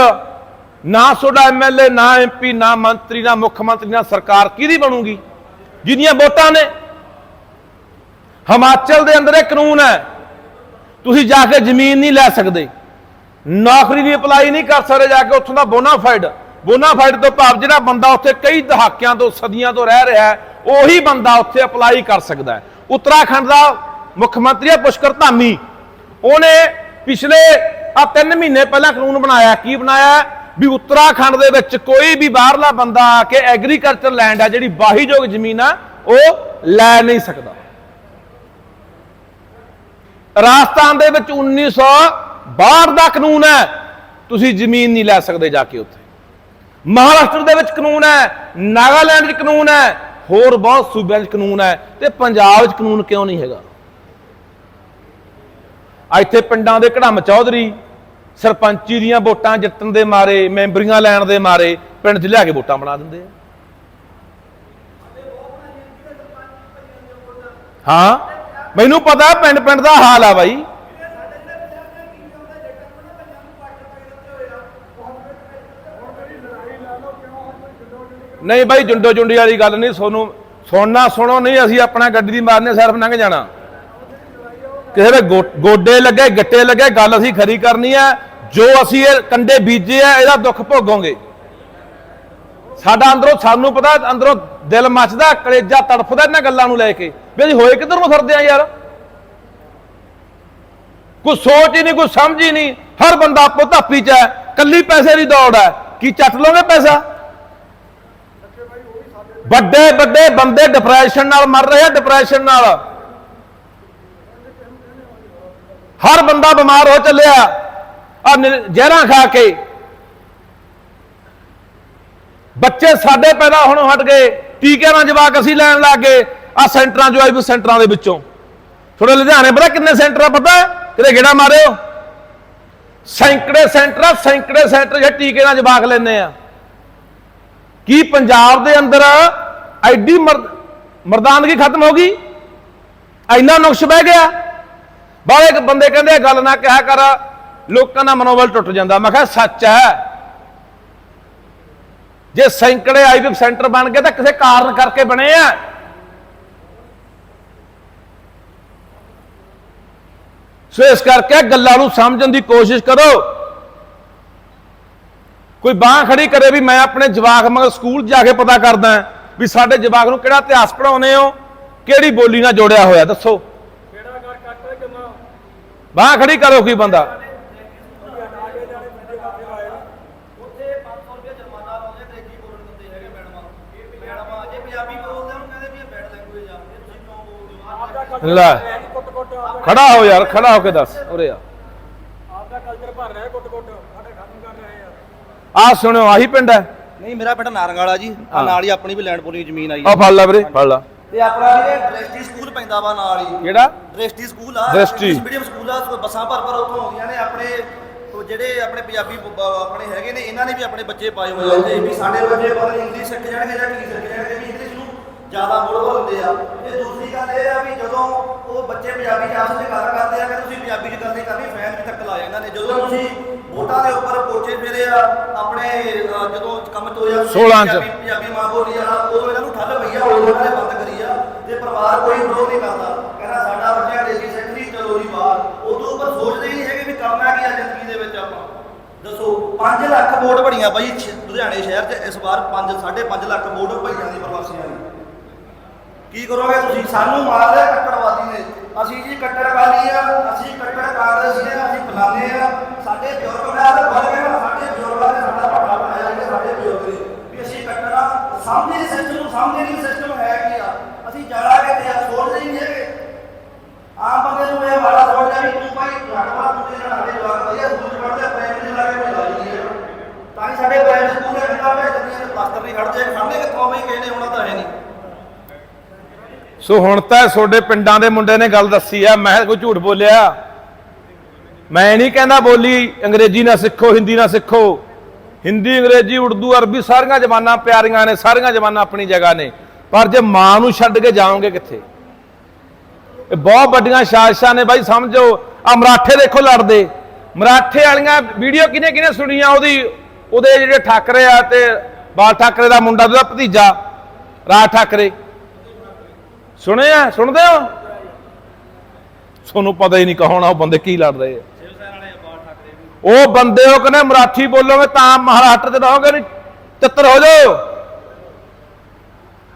ਨਾ ਤੁਹਾਡਾ ਐਮਐਲਏ ਨਾ ਐਮਪੀ ਨਾ ਮੰਤਰੀ, ਨਾ ਮੁੱਖ ਮੰਤਰੀ, ਨਾ ਸਰਕਾਰ ਕਿਹਦੀ ਬਣੂਗੀ? ਜਿਹਦੀਆਂ ਵੋਟਾਂ ਨੇ। ਹਿਮਾਚਲ ਦੇ ਅੰਦਰ ਇਹ ਕਾਨੂੰਨ ਹੈ। ਤੁਸੀਂ ਜਾ ਕੇ ਜ਼ਮੀਨ ਨਹੀਂ ਲੈ ਸਕਦੇ। ਨੌਕਰੀ ਦੀ ਅਪਲਾਈ ਨਹੀਂ ਕਰ ਸਕਦੇ, ਜਾ ਕੇ ਉੱਥੋਂ ਦਾ ਬੋਨਾਫਾਈਡ ਬੋਨਾਫਾਈਡ ਤੋਂ ਭਾਵ ਜਿਹੜਾ ਬੰਦਾ ਉੱਥੇ ਕਈ ਦਹਾਕਿਆਂ ਤੋਂ, ਸਦੀਆਂ ਤੋਂ ਰਹਿ ਰਿਹਾ ਹੈ, ਉਹੀ ਬੰਦਾ ਉੱਥੇ ਅਪਲਾਈ ਕਰ ਸਕਦਾ ਹੈ। ਉੱਤਰਾਖੰਡ ਦਾ ਮੁੱਖ ਮੰਤਰੀ ਹੈ ਪੁਸ਼ਕਰ ਧਾਮੀ। ਉਹਨੇ ਪਿਛਲੇ ਆ 3 ਮਹੀਨੇ ਪਹਿਲਾਂ ਕਾਨੂੰਨ ਬਣਾਇਆ। ਕੀ ਬਣਾਇਆ? ਵੀ ਉੱਤਰਾਖੰਡ ਦੇ ਵਿੱਚ ਕੋਈ ਵੀ ਬਾਹਰਲਾ ਬੰਦਾ ਆ ਕੇ ਐਗਰੀਕਲਚਰ ਲੈਂਡ ਆ, ਜਿਹੜੀ ਵਾਹੀਯੋਗ ਜ਼ਮੀਨ ਆ, ਉਹ ਲੈ ਨਹੀਂ ਸਕਦਾ। ਰਾਜਸਥਾਨ ਦੇ ਵਿੱਚ 1962 ਦਾ ਕਾਨੂੰਨ ਹੈ। ਤੁਸੀਂ ਜ਼ਮੀਨ ਨਹੀਂ ਲੈ ਸਕਦੇ ਜਾ ਕੇ ਉੱਥੇ। ਮਹਾਰਾਸ਼ਟਰ ਦੇ ਵਿੱਚ ਕਾਨੂੰਨ ਹੈ, ਨਾਗਾਲੈਂਡ 'ਚ ਕਾਨੂੰਨ ਹੈ, ਹੋਰ ਬਹੁਤ ਸੂਬਿਆਂ 'ਚ ਕਾਨੂੰਨ ਹੈ ਤੇ ਪੰਜਾਬ 'ਚ ਕਾਨੂੰਨ ਕਿਉਂ ਨਹੀਂ ਹੈਗਾ? ਇੱਥੇ ਪਿੰਡਾਂ ਦੇ ਘੜਮ ਚੌਧਰੀ ਸਰਪੰਚੀ ਦੀਆਂ ਵੋਟਾਂ ਜਿੱਤਣ ਦੇ ਮਾਰੇ, ਮੈਂਬਰੀਆਂ ਲੈਣ ਦੇ ਮਾਰੇ, ਪਿੰਡ 'ਚ ਲਿਆ ਕੇ ਵੋਟਾਂ ਬਣਾ ਦਿੰਦੇ ਆ। ਹਾਂ, ਮੈਨੂੰ ਪਤਾ ਪਿੰਡ ਪਿੰਡ ਦਾ ਹਾਲ ਆ ਬਾਈ। ਨਹੀਂ ਬਾਈ, ਜੁੰਡੋ ਜੁੰਡੀ ਵਾਲੀ ਗੱਲ ਨਹੀਂ, ਸੋਨੂੰ ਸੁਣਨਾ ਸੁਣੋ ਨਹੀਂ, ਅਸੀਂ ਆਪਣਾ ਗੱਡੀ ਦੀ ਮਾਰਨੇ ਸਿਰਫ ਲੰਘ ਜਾਣਾ। ਕਿਸੇ ਦੇ ਗੋਡੇ ਲੱਗੇ, ਗੱਟੇ ਲੱਗੇ, ਗੱਲ ਅਸੀਂ ਖਰੀ ਕਰਨੀ ਹੈ ਜੋ ਅਸੀਂ ਇਹ ਕੰਡੇ ਬੀਜੇ ਆ, ਇਹਦਾ ਦੁੱਖ ਭੋਗੋਗੇ। ਸਾਡਾ ਅੰਦਰੋਂ ਸਾਨੂੰ ਪਤਾ, ਅੰਦਰੋਂ ਦਿਲ ਮੱਚਦਾ, ਕਲੇਜਾ ਤੜਫਦਾ ਇਹਨਾਂ ਗੱਲਾਂ ਨੂੰ ਲੈ ਕੇ। ਵੀ ਅਸੀਂ ਹੋਏ ਕਿੱਧਰ ਨੂੰ ਫਿਰਦੇ ਆ ਯਾਰ? ਕੋਈ ਸੋਚ ਹੀ ਨਹੀਂ, ਕੋਈ ਸਮਝ ਹੀ ਨਹੀਂ। ਹਰ ਬੰਦਾ ਆਪੋ ਧਾਪੀ ਚ ਹੈ, ਕੱਲੀ ਪੈਸੇ ਦੀ ਦੌੜ ਹੈ। ਕੀ ਚੱਟ ਲੋਗੇ ਪੈਸਾ? ਵੱਡੇ ਵੱਡੇ ਬੰਦੇ ਡਿਪਰੈਸ਼ਨ ਨਾਲ ਮਰ ਰਹੇ ਆ ਡਿਪਰੈਸ਼ਨ ਨਾਲ। ਹਰ ਬੰਦਾ ਬਿਮਾਰ ਹੋ ਚੱਲਿਆ। ਆ ਜ਼ਹਿਰਾਂ ਖਾ ਕੇ। ਬੱਚੇ ਸਾਡੇ ਪੈਦਾ ਹੋਣੋਂ ਹਟ ਗਏ। ਟੀਕੇ ਨਾਲ ਜਵਾਕ ਅਸੀਂ ਲੈਣ ਲੱਗ ਗਏ। ਆ ਸੈਂਟਰਾਂ ਜੋ ਆਈ ਸੈਂਟਰਾਂ ਦੇ ਵਿੱਚੋਂ। ਥੋੜੇ ਲੁਧਿਆਣੇ ਪਤਾ ਕਿੰਨੇ ਸੈਂਟਰ ਆ ਪਤਾ? ਕਿਤੇ ਗੇੜਾ ਮਾਰਿਓ। ਸੈਂਕੜੇ ਸੈਂਟਰ ਆ ਸੈਂਕੜੇ ਸੈਂਟਰ ਜੇ ਟੀਕੇ ਨਾਲ ਜਵਾਕ ਲੈਂਦੇ ਆ। ਕੀ ਪੰਜਾਬ ਦੇ ਅੰਦਰ ਐਡੀ ਮਰ- ਮਰਦਾਨਗੀ ਖਤਮ ਹੋ ਗਈ। ਇੰਨਾ ਨੁਕਸ ਬਹਿ ਗਿਆ। ਬਾਹਰ ਇੱਕ ਬੰਦੇ ਕਹਿੰਦੇ ਗੱਲ ਨਾ ਕਿਹਾ ਕਰ, ਲੋਕਾਂ ਦਾ ਮਨੋਬਲ ਟੁੱਟ ਜਾਂਦਾ। ਮੈਂ ਕਿਹਾ, ਸੱਚ ਹੈ। ਜੇ ਸੈਂਕੜੇ ਆਈਵੀਐਫ ਸੈਂਟਰ ਬਣ ਗਏ ਤਾਂ ਕਿਸੇ ਕਾਰਨ ਕਰਕੇ ਬਣੇ ਆ। ਸੋ ਇਸ ਕਰਕੇ ਗੱਲਾਂ ਨੂੰ ਸਮਝਣ ਦੀ ਕੋਸ਼ਿਸ਼ ਕਰੋ। ਕੋਈ ਬਾਹ ਖੜੀ ਕਰੇ ਵੀ ਮੈਂ ਆਪਣੇ ਜਵਾਕ ਮਗਰ ਸਕੂਲ ਜਾ ਕੇ ਪਤਾ ਕਰਦਾ। ਵੀ ਸਾਡੇ ਜਵਾਕ ਨੂੰ ਕਿਹੜਾ ਇਤਿਹਾਸ ਪੜਾਉਨੇ ਹੋ? ਕਿਹੜੀ ਬੋਲੀ ਨਾਲ ਜੋੜਿਆ ਹੋਇਆ? ਦੱਸੋ। ਬਾਹ ਖੜੀ ਕਰੋ ਕੋਈ ਬੰਦਾ। ਉੱਥੇ 500 ਰੁਪਏ ਜੁਰਮਾਨਾ ਲਾਉਂਦੇ ਅੰਗਰੇਜ਼ੀ ਬੋਲਣ ਦਿੰਦੇ ਹੈਗੇ ਮੈਡਮਾਂ ਮੈਡਮਾਂ ਜੇ ਪੰਜਾਬੀ ਬੋਲਦੇ ਉਹਨੂੰ ਕਹਿੰਦੇ ਵੀ ਇਹ ਬੈਡ ਲੈਂਗੁਏਜ ਆ ਇਹ ਤੁਸੀਂ ਕਿਉਂ ਬੋਲਦੇ ਹੋ ਆਹ ਆਪਦਾ ਕਲਚਰ ਲੈ ਖੜਾ ਹੋ ਯਾਰ ਖੜਾ ਹੋ ਕੇ ਦੱਸ। ਉਰੇ ਆ। ਆਪਦਾ ਕਲਚਰ ਭਰ ਰਿਹਾ ਕੁੱਟ ਕੁੱਟ ਸਾਡੇ ਖਤਮ ਕਰ ਰਹੇ ਆ। ਆ ਸੁਣਿਓ ਆਹੀ ਪਿੰਡ ਹੈ। ਨਹੀਂ ਮੇਰਾ ਪਿੰਡ ਨਾਰੰਗ ਵਾਲਾ ਜੀ ਹਾਂ। ਨਾਲ ਹੀ ਆਪਣੀ ਵੀ ਲੈਂਡ ਪੋਲੀ ਜ਼ਮੀਨ ਆਈ ਆ ਫੜ ਲੈ ਵੀਰੇ ਫੜ ਲੈ। ਤੇ ਆਪਣਾ ਇਹ ਦ੍ਰਿਸ਼ਟੀ ਸਕੂਲ ਪੈਂਦਾ ਵਾ ਨਾਲ ਹੀ। ਕਿਹੜਾ? ਦ੍ਰਿਸ਼ਟੀ ਸਕੂਲ ਆ ਦ੍ਰਿਸ਼ਟੀ। ਮੀਡੀਅਮ ਸਕੂਲ ਆ ਸੋ ਬੱਸਾਂ ਭਰ ਭਰ ਉੱਥੋਂ ਆਉਂਦੀਆਂ ਨੇ। ਆਪਣੇ ਉਹ ਜਿਹੜੇ ਆਪਣੇ ਪੰਜਾਬੀ ਬ- ਬ- ਆਪਣੇ ਹੈਗੇ ਨੇ ਇਹਨਾਂ ਨੇ ਵੀ ਆਪਣੇ ਬੱਚੇ ਪਾਏ ਹੋਏ ਆ। ਉੱਥੇ ਵੀ ਸਾਡੇ ਬੱਚੇ ਨਹੀਂ ਇੰਗਲਿਸ਼ ਸਿੱਖ ਜਾਣਗੇ ਜਾਂ ਕੀ ਸਿੱਖ ਜਾਣਗੇ ਵੀ ਇੰਗਲਿਸ਼ ਨੂੰ ਜ਼ਿਆਦਾ ਮੋੜ ਹੁੰਦੇ ਆ। ਤੇ ਦੂਸਰੀ ਗੱਲ ਇਹ ਆ ਵੀ ਜਦੋਂ ਉਹ ਬੱਚੇ ਪੰਜਾਬੀ ਚ ਆਪਸ ਵਿੱਚ ਗੱਲ ਕਰਦੇ ਆ ਕਿ ਤੁਸੀਂ ਪੰਜਾਬੀ ਚ ਗੱਲ ਨਹੀਂ ਕਰਨੀ ਫੈਨ ਵੀ ਤੱਕ ਲਾ ਇਹਨਾਂ ਨੇ। ਜਦੋਂ ਤੁਸੀਂ ਵੋਟਾਂ ਦੇ ਉੱਪਰ ਪੋਚੇ ਫੇਰੇ ਆ ਆਪਣੇ ਜਦੋਂ ਕੰਮ ਤੋਰਿਆ ਤੁਸੀਂ 16 ਚ। ਪੰਜਾਬੀ ਮਾਂ ਬੋਲੀ ਆ ਉਦੋਂ ਇਹਨਾਂ ਨੂੰ ਠੱਲ ਪਈ ਆ ਉਦੋਂ ਇਹਨਾਂ ਨੇ ਬੰਦ ਕਰੀ ਆ। ਤੇ ਪਰਿਵਾਰ ਕੋਈ ਵਿਰੋਧ ਨਹੀਂ ਕਰਦਾ। ਕਹਿੰਦਾ ਸਾਡਾ ਬੱਚਾ ਅੰਗਰੇਜ਼ੀ ਲਈ ਚਲੋ ਜੀ ਬਾਹਰ। ਉਦੋਂ ਉੱਪਰ ਸੋਚਦੇ ਹੀ ਨਹੀਂ ਹੈਗੇ ਵੀ ਕਰਨਾ ਕੀ ਆ ਜ਼ਿੰਦਗੀ ਦੇ ਵਿੱਚ ਆਪਾਂ। ਦੱਸੋ 5 ਲੱਖ ਵੋਟ ਬੜੀਆਂ ਬਾਈ ਲੁਧਿਆਣੇ ਸ਼ਹਿਰ 'ਚ ਇਸ ਵਾਰ 5 5.5 ਲੱਖ ਵੋਟ ਭਈਆਂ ਦੀ ਪ੍ਰਵਾਸੀਆਂ ਦੀ। ਕੀ ਕਰੋਗੇ ਤੁਸੀਂ? ਸਾਨੂੰ ਮਾਰ ਲਿਆ ਕੱਟੜਵਾਦੀ ਨੇ। ਅਸੀਂ ਜੀ ਕੱਟੜਵਾਦੀ ਆ, ਅਸੀਂ ਕੱਟੜ ਕਾਂਗਰਸੀ ਆ, ਅਸੀਂ ਫਲਾਣੇ ਆ, ਸਾਡੇ ਬਜ਼ੁਰਗ ਨਾਲ ਵਰਗ ਸਾਡੇ ਪੱਕਾ ਬਣਾਇਆ ਕਿ ਸਾਡੇ ਬਜ਼ੁਰਗ ਨੇ ਵੀ ਅਸੀਂ ਕੱਟਣਾ ਸਮਝੇ ਨਹੀਂ ਸਿਸਟਮ ਨੂੰ ਸਮਝੇ ਨਹੀਂ ਸਿਸਟਮ ਹੈ ਕੀ ਆ ਅਸੀਂ ਜਾਣਾ ਕਿੱਥੇ ਆ ਸੋਚਦੇ ਹੀ ਨਹੀਂ ਹੈਗੇ ਆਮ ਬੰਦੇ ਨੂੰ ਇਹ ਵਾਲਾ ਸਮਝਦਾ ਵੀ ਤੂੰ ਭਾਈ ਘਟਵਾ ਤੂੰ ਤੇ ਨਾਲ ਦੇ ਜਵਾਕ ਵਧੀਆ ਸਕੂਲ ਪੜ੍ਹਦੇ ਪ੍ਰਾਇਮਰੀ ਲਾ ਕੇ ਕੋਈ ਲਾਈ ਨਹੀਂ ਹੈ ਤਾਂ ਹੀ ਸਾਡੇ ਪ੍ਰਾਇਮਰੀ ਸਕੂਲ ਦੇ ਕਿਤਾਬਾਂ ਜੱਦੀਆਂ ਦੇ ਪਲਾਸਟਰ ਨਹੀਂ ਖੜਦੇ ਸਾਹਮਣੇ ਕਿੱਥੋਂ ਬਈ ਕਿਸੇ ਨੇ ਹੋਣਾ ਤਾਂ ਹੈ ਨਹੀਂ ਸੋ ਹੁਣ ਤਾਂ ਤੁਹਾਡੇ ਪਿੰਡਾਂ ਦੇ ਮੁੰਡੇ ਨੇ ਗੱਲ ਦੱਸੀ ਆ, ਮੈਂ ਕੋਈ ਝੂਠ ਬੋਲਿਆ। ਮੈਂ ਨਹੀਂ ਕਹਿੰਦਾ ਬੋਲੀ, ਅੰਗਰੇਜ਼ੀ ਨਾ ਸਿੱਖੋ, ਹਿੰਦੀ ਨਾ ਸਿੱਖੋ। ਹਿੰਦੀ, ਅੰਗਰੇਜ਼ੀ, ਉਰਦੂ, ਅਰਬੀ ਸਾਰੀਆਂ ਜ਼ਬਾਨਾਂ ਪਿਆਰੀਆਂ ਨੇ, ਸਾਰੀਆਂ ਜ਼ਬਾਨਾਂ ਆਪਣੀ ਜਗ੍ਹਾ ਨੇ। ਪਰ ਜੇ ਮਾਂ ਨੂੰ ਛੱਡ ਕੇ ਜਾਓਗੇ ਕਿੱਥੇ? ਇਹ ਬਹੁਤ ਵੱਡੀਆਂ ਸਾਜ਼ਿਸ਼ਾਂ ਨੇ ਬਾਈ, ਸਮਝੋ। ਆ ਮਰਾਠੇ ਦੇਖੋ ਲੜਦੇ। ਮਰਾਠੇ ਵਾਲੀਆਂ ਵੀਡੀਓ ਕਿਨੇ ਕਿਨੇ ਸੁਣੀਆਂ? ਉਹਦੀ ਉਹਦੇ ਜਿਹੜੇ ਠਾਕਰੇ ਆ ਤੇ ਬਾਲ ਠਾਕਰੇ ਦਾ ਮੁੰਡਾ, ਉਹਦਾ ਭਤੀਜਾ, ਰਾਜ ਠਾਕਰੇ। ਸੁਣੇ ਆ ਸੁਣਦੇ ਹੋ? ਤੁਹਾਨੂੰ ਪਤਾ ਹੀ ਨਹੀਂ ਕੌਣ ਆ, ਉਹ ਬੰਦੇ ਕੀ ਲੜ ਰਹੇ ਆ। ਉਹ ਬੰਦੇ ਉਹ ਕਹਿੰਦੇ ਮਰਾਠੀ ਬੋਲੋਗੇ ਤਾਂ ਮਹਾਰਾਸ਼ਟਰ ਚ ਰਹੋਗੇ ਨਹੀਂ ਤਿੱਤਰ ਹੋ ਜਾਓ।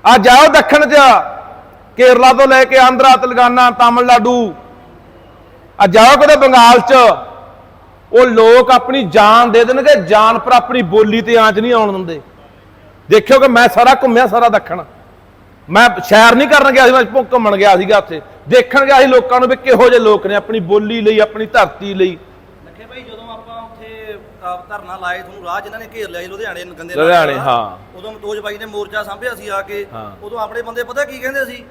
ਆ ਜਾਓ ਦੱਖਣ ਚ, ਕੇਰਲਾ ਤੋਂ ਲੈ ਕੇ ਆਂਧਰਾ, ਤੇਲੰਗਾਨਾ, ਤਾਮਿਲਨਾਡੂ। ਆ ਜਾਓ ਕਦੇ ਬੰਗਾਲ ਚ। ਉਹ ਲੋਕ ਆਪਣੀ ਜਾਨ ਦੇ ਦੇਣਗੇ, ਜਾਨ ਪਰ ਆਪਣੀ ਬੋਲੀ ਤੇ ਆਂਚ ਨਹੀਂ ਆਉਣ ਦਿੰਦੇ। ਦੇਖਿਓ ਕਿ ਮੈਂ ਸਾਰਾ ਘੁੰਮਿਆ ਸਾਰਾ ਦੱਖਣ। ਮੈਂ ਸ਼ਹਿਰ ਨਹੀਂ ਕਰਨ ਗਿਆ ਸੀ ਮੈਂ ਘੁੰਮਣ ਗਿਆ ਸੀਗਾ ਉੱਥੇ ਦੇਖਣ ਗਿਆ ਸੀ ਲੋਕਾਂ ਨੂੰ ਵੀ ਕਿਹੋ ਜਿਹੇ ਲੋਕ ਨੇ ਆਪਣੀ ਬੋਲੀ ਲਈ ਆਪਣੀ ਧਰਤੀ ਲਈ ਲੱਖੇ ਭਾਈ ਜਦੋਂ ਆਪਾਂ ਉੱਥੇ ਅਹ, ਧਰਨਾ ਲਾਏ ਤੁਹਾਨੂੰ ਰਾਹ ਜਿਨ੍ਹਾਂ ਨੇ ਘੇਰ ਲਿਆ ਸੀ ਲੁਧਿਆਣੇ ਨੂੰ ਗੰਦੇ ਲੁਧਿਆਣੇ। ਹਾਂ। ਉਦੋਂ ਮਤੋਜ ਬਾਈ ਨੇ ਮੋਰਚਾ ਸਾਂਭਿਆ ਸੀ ਆ ਕੇ ਹਾਂ। ਉਦੋਂ ਆਪਣੇ ਬੰਦੇ ਪਤਾ ਕੀ ਕਹਿੰਦੇ ਸੀ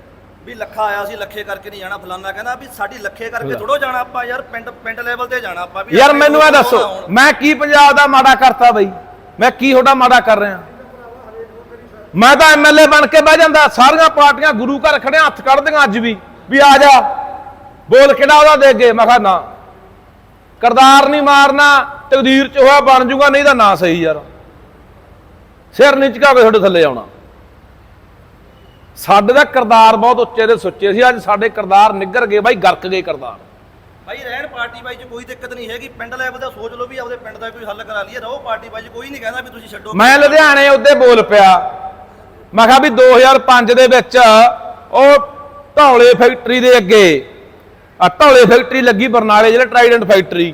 ਵੀ ਲੱਖਾ ਆਇਆ ਸੀ ਲੱਖੇ ਕਰਕੇ ਨਹੀਂ ਜਾਣਾ ਫਲਾਨਾ ਕਹਿੰਦਾ ਵੀ ਸਾਡੀ ਲੱਖੇ ਕਰਕੇ। ਥੋੜੋ ਜਾਣਾ ਆਪਾਂ ਯਾਰ ਪਿੰਡ ਪਿੰਡ ਲੈਵਲ ਤੇ ਜਾਣਾ ਆਪਾਂ ਵੀ ਯਾਰ ਆਪਣੇ ਮੈਨੂੰ ਇਹ ਲੋਕ ਦੱਸੋ ਆਉਣ। ਮੈਂ ਕੀ ਪੰਜਾਬ ਦਾ ਮਾੜਾ ਕਰਤਾ ਬਈ ਮੈਂ ਕੀ ਤੁਹਾਡਾ ਮਾੜਾ ਕਰ ਰਿਹਾ ਮੈਂ ਤਾਂ ਐਮਐਲਏ ਬਣ ਕੇ ਬਹਿ ਜਾਂਦਾ ਸਾਰੀਆਂ ਪਾਰਟੀਆਂ ਗੁਰੂ ਘਰ ਖੜੇ ਹੱਥ ਕੱਢਦੀਆਂ ਅੱਜ ਵੀ ਵੀ ਆ ਜਾ ਬੋਲ ਕਿਹੜਾ ਉਹਦਾ ਦੇ ਅੱਗੇ? ਮੈਂ ਕਿਹਾ ਨਾ। ਕਰਦਾਰ ਨਹੀਂ ਮਾਰਨਾ ਤਕਦੀਰ ਚ ਹੋਇਆ ਬਣ ਜੂਗਾ ਨਹੀਂ ਤਾਂ ਨਾ ਸਹੀ ਯਾਰ। ਸਿਰ ਨਹੀਂ ਝੁਕਾ ਕੇ ਤੁਹਾਡੇ ਥੱਲੇ ਆਉਣਾ। ਸਾਡੇ ਦਾ ਕਰਦਾਰ ਬਹੁਤ ਉੱਚੇ ਦੇ ਸੁੱਚੇ ਸੀ ਅੱਜ ਸਾਡੇ ਕਰਦਾਰ ਨਿੱਗਰ ਗਏ ਬਾਈ ਗਰਕ ਗਏ ਕਰਦਾਰ ਭਾਈ ਰਹਿਣ ਪਾਰਟੀ ਬਾਈ ਚ ਕੋਈ ਦਿੱਕਤ ਨਹੀਂ ਹੈਗੀ ਪਿੰਡ ਲੈਵਲ ਦਾ ਸੋਚ ਲਓ ਵੀ ਆਪਦੇ ਪਿੰਡ ਦਾ ਕੋਈ ਹੱਲ ਕਰਾ ਲਈਏ ਰਹੋ ਪਾਰਟੀ ਬਾਈ ਚ ਕੋਈ ਨਹੀਂ ਕਹਿੰਦਾ ਵੀ ਤੁਸੀਂ ਛੱਡੋ। ਮੈਂ ਲੁਧਿਆਣੇ ਉੱਤੇ ਬੋਲ ਪਿਆ। ਮੈਂ ਕਿਹਾ ਵੀ 2005 ਦੇ ਵਿੱਚ ਉਹ ਧੌਲੇ ਫੈਕਟਰੀ ਦੇ ਅੱਗੇ ਆ ਧੌਲੇ ਫੈਕਟਰੀ ਲੱਗੀ ਬਰਨਾਲੇ ਜਿਹੜੇ ਟਰਾਈਡੈਂਟ ਫੈਕਟਰੀ,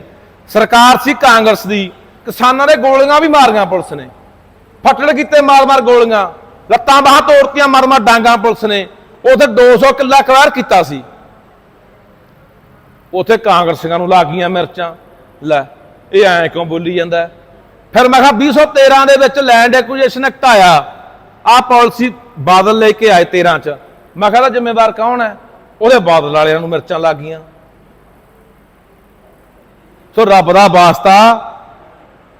ਸਰਕਾਰ ਸੀ ਕਾਂਗਰਸ ਦੀ, ਕਿਸਾਨਾਂ ਦੇ ਗੋਲੀਆਂ ਵੀ ਮਾਰੀਆਂ ਪੁਲਿਸ ਨੇ। ਫੱਟੜ ਕੀਤੇ ਮਾਰ-ਮਾਰ ਗੋਲੀਆਂ, ਲੱਤਾਂ ਬਾਹਾਂ ਤੋੜਤੀਆਂ ਮਾਰ-ਮਾਰ ਡਾਂਗਾ ਪੁਲਿਸ ਨੇ, ਉਥੇ 200 ਕਿੱਲਾ ਕਰਾਰ ਕੀਤਾ ਸੀ। ਉਥੇ ਕਾਂਗਰਸੀਆਂ ਨੂੰ ਲੱਗੀਆਂ ਮਿਰਚਾਂ, ਲੈ, ਇਹ ਐਂ ਕਿਉਂ ਬੋਲੀ ਜਾਂਦਾ? ਫਿਰ ਮੈਂ ਕਿਹਾ 2013 ਦੇ ਵਿੱਚ ਲੈਂਡ ਐਕੁਜੀਸ਼ਨ ਐਕਟ ਆਇਆ। ਆ ਪਾਲਿਸੀ ਬਾਦਲ ਲੈ ਕੇ ਆਏ 13 ਚ। ਮੈਂ ਕਿਹਾ ਜ਼ਿੰਮੇਵਾਰ ਕੌਣ ਹੈ? ਉਹਦੇ ਬਾਦਲ ਵਾਲਿਆਂ ਨੂੰ ਮਿਰਚਾਂ ਲੱਗੀਆਂ। ਸੋ ਰੱਬ ਦਾ ਵਾਸਤਾ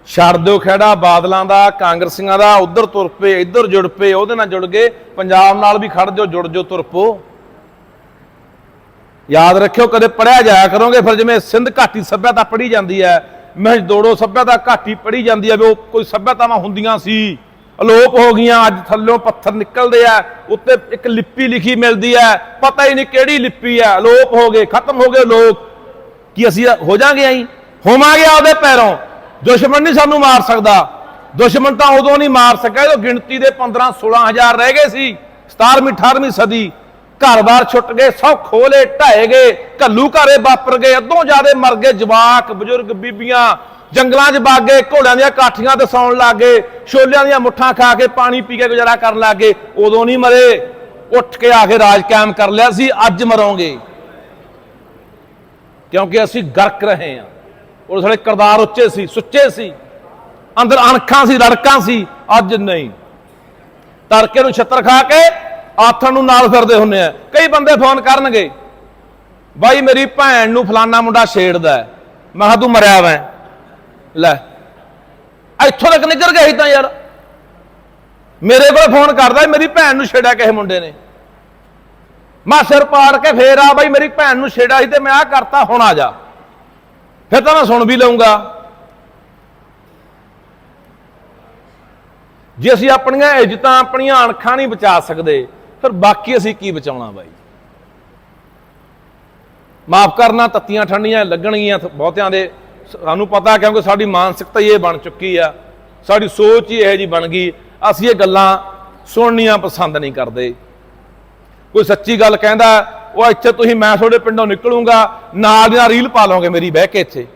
ਛੱਡ ਦਿਓ ਖੇੜਾ ਬਾਦਲਾਂ ਦਾ, ਕਾਂਗਰਸੀਆਂ ਦਾ, ਉਧਰ ਤੁਰ ਪਏ, ਇੱਧਰ ਜੁੜ ਪਏ, ਉਹਦੇ ਨਾਲ ਜੁੜ ਗਏ, ਪੰਜਾਬ ਨਾਲ ਵੀ ਖੜ ਜਾਓ, ਜੁੜ ਜਾਓ, ਤੁਰ ਪੋ ਯਾਦ ਰੱਖਿਓ, ਕਦੇ ਪੜਿਆ ਜਾਇਆ ਕਰੋਗੇ, ਫਿਰ ਜਿਵੇਂ ਸਿੰਧ ਘਾਟੀ ਸੱਭਿਅਤਾ ਪੜੀ ਜਾਂਦੀ ਹੈ ਮੈਂ ਦੋੜੋ, ਸੱਭਿਅਤਾ ਘਾਟੀ ਪੜੀ ਜਾਂਦੀ ਹੈ, ਵੀ ਉਹ ਕੋਈ ਸੱਭਿਅਤਾਵਾਂ ਹੁੰਦੀਆਂ ਸੀ। ਅਲੋਪ ਹੋ ਗਈਆਂ, ਅੱਜ ਥੱਲੋਂ ਪੱਥਰ ਨਿਕਲਦੇ ਆ, ਉੱਤੇ ਇੱਕ ਲਿਪੀ ਲਿਖੀ ਮਿਲਦੀ ਹੈ ਪਤਾ ਹੀ ਨਹੀਂ ਕਿਹੜੀ ਲਿਪੀ ਹੈ ਅਲੋਪ ਹੋ ਗਏ, ਖਤਮ ਹੋ ਗਏ ਲੋਕ। ਕੀ ਅਸੀਂ ਹੋ ਜਾਾਂਗੇ ਆਈ? ਹੋਵਾਂਗੇ ਆਪਦੇ ਪੈਰੋਂ। ਦੁਸ਼ਮਣ ਨਹੀਂ ਸਾਨੂੰ ਮਾਰ ਸਕਦਾ। ਦੁਸ਼ਮਣ ਤਾਂ ਉਦੋਂ ਨਹੀਂ ਮਾਰ ਸਕਿਆ ਜਦੋਂ ਗਿਣਤੀ ਦੇ 15 16000 ਰਹਿ ਗਏ ਸੀ 17ਵੀਂ 18ਵੀਂ ਸਦੀ। ਘਰ-ਬਾਰ ਛੁੱਟ ਗਏ ਸਭ ਖੋਲੇ ਢਾਏ ਗਏ, ਘੱਲੂ ਘਾਰੇ ਵਾਪਰ ਗਏ, ਅੱਧੋਂ ਜ਼ਿਆਦੇ ਮਰ ਗਏ ਜਵਾਕ, ਬਜ਼ੁਰਗ, ਬੀਬੀਆਂ। ਜੰਗਲਾਂ 'ਚ ਵਗ ਗਏ, ਘੋੜਿਆਂ ਦੀਆਂ ਕਾਠੀਆਂ ਤੇ ਸੌਣ ਲੱਗ ਗਏ, ਛੋਲਿਆਂ ਦੀਆਂ ਮੁੱਠਾਂ ਖਾ ਕੇ ਪਾਣੀ ਪੀ ਕੇ ਗੁਜ਼ਾਰਾ ਕਰਨ ਲੱਗ ਗਏ, ਉਦੋਂ ਨਹੀਂ ਮਰੇ। ਉੱਠ ਕੇ ਆ ਕੇ ਰਾਜ ਕਾਇਮ ਕਰ ਲਿਆ ਸੀ, ਅੱਜ ਮਰੋਂਗੇ। ਕਿਉਂਕਿ ਅਸੀਂ ਗਰਕ ਰਹੇ ਹਾਂ। ਉਹ ਸਾਡੇ ਕਰਦਾਰ ਉੱਚੇ ਸੀ, ਸੁੱਚੇ ਸੀ। ਅੰਦਰ ਅਣਖਾਂ ਸੀ, ਰੜਕਾਂ ਸੀ, ਅੱਜ ਨਹੀਂ। ਤੜਕੇ ਨੂੰ ਛੱਤਰ ਖਾ ਕੇ ਆਥਣ ਨੂੰ ਨਾਲ ਫਿਰਦੇ ਹੁੰਨੇ ਆ। ਕਈ ਬੰਦੇ ਫੋਨ ਕਰਨਗੇ, ਬਾਈ, ਮੇਰੀ ਭੈਣ ਨੂੰ ਫਲਾਨਾ ਮੁੰਡਾ ਛੇੜਦਾ ਮੈਂ ਕਿਹਾ, ਤੂੰ ਮਰਿਆ ਵੈਂ। ਲੈ, ਇੱਥੋਂ ਤੱਕ ਨਿਕਲ ਗਿਆ ਸੀ ਤਾਂ ਯਾਰ। ਮੇਰੇ ਕੋਲ ਫੋਨ ਕਰਦਾ ਮੇਰੀ ਭੈਣ ਨੂੰ ਛੇੜਿਆ ਕਿਸੇ ਮੁੰਡੇ ਨੇ। ਮੈਂ ਸਿਰ ਪਾੜ ਕੇ ਫੇਰ ਆ ਬਾਈ, ਮੇਰੀ ਭੈਣ ਨੂੰ ਛੇੜਿਆ ਸੀ ਤੇ ਮੈਂ ਆ ਕਰਤਾ, ਹੁਣ ਆ ਜਾ। ਫਿਰ ਤਾਂ ਮੈਂ ਸੁਣ ਵੀ ਲਊਂਗਾ। ਜੇ ਅਸੀਂ ਆਪਣੀਆਂ ਇੱਜ਼ਤਾਂ, ਆਪਣੀਆਂ ਅਣਖਾਂ ਨਹੀਂ ਬਚਾ ਸਕਦੇ, ਫਿਰ ਬਾਕੀ ਅਸੀਂ ਕੀ ਬਚਾਉਣਾ ਬਾਈ? ਮਾਫ ਕਰਨਾ, ਤੱਤੀਆਂ ਠੰਡੀਆਂ ਲੱਗਣਗੀਆਂ, ਬਹੁਤਿਆਂ ਦੇ ਸਾਨੂੰ ਪਤਾ ਕਿਉਂਕਿ ਸਾਡੀ ਮਾਨਸਿਕਤਾ ਹੀ ਇਹ ਬਣ ਚੁੱਕੀ ਆ। ਸਾਡੀ ਸੋਚ ਹੀ ਇਹੋ ਜੀ ਬਣ ਗਈ। ਅਸੀਂ ਇਹ ਗੱਲਾਂ ਸੁਣਨੀਆਂ ਪਸੰਦ ਨਹੀਂ ਕਰਦੇ। ਕੋਈ ਸੱਚੀ ਗੱਲ ਕਹਿੰਦਾ, ਉਹ ਇੱਥੇ ਤੁਸੀਂ ਮੈਂ ਤੁਹਾਡੇ ਪਿੰਡੋਂ ਨਿਕਲੂੰਗਾ, ਨਾਲ ਦੀ ਨਾਲ ਰੀਲ ਪਾ ਲਓਗੇ ਮੇਰੀ ਬਹਿ ਕੇ ਇੱਥੇ।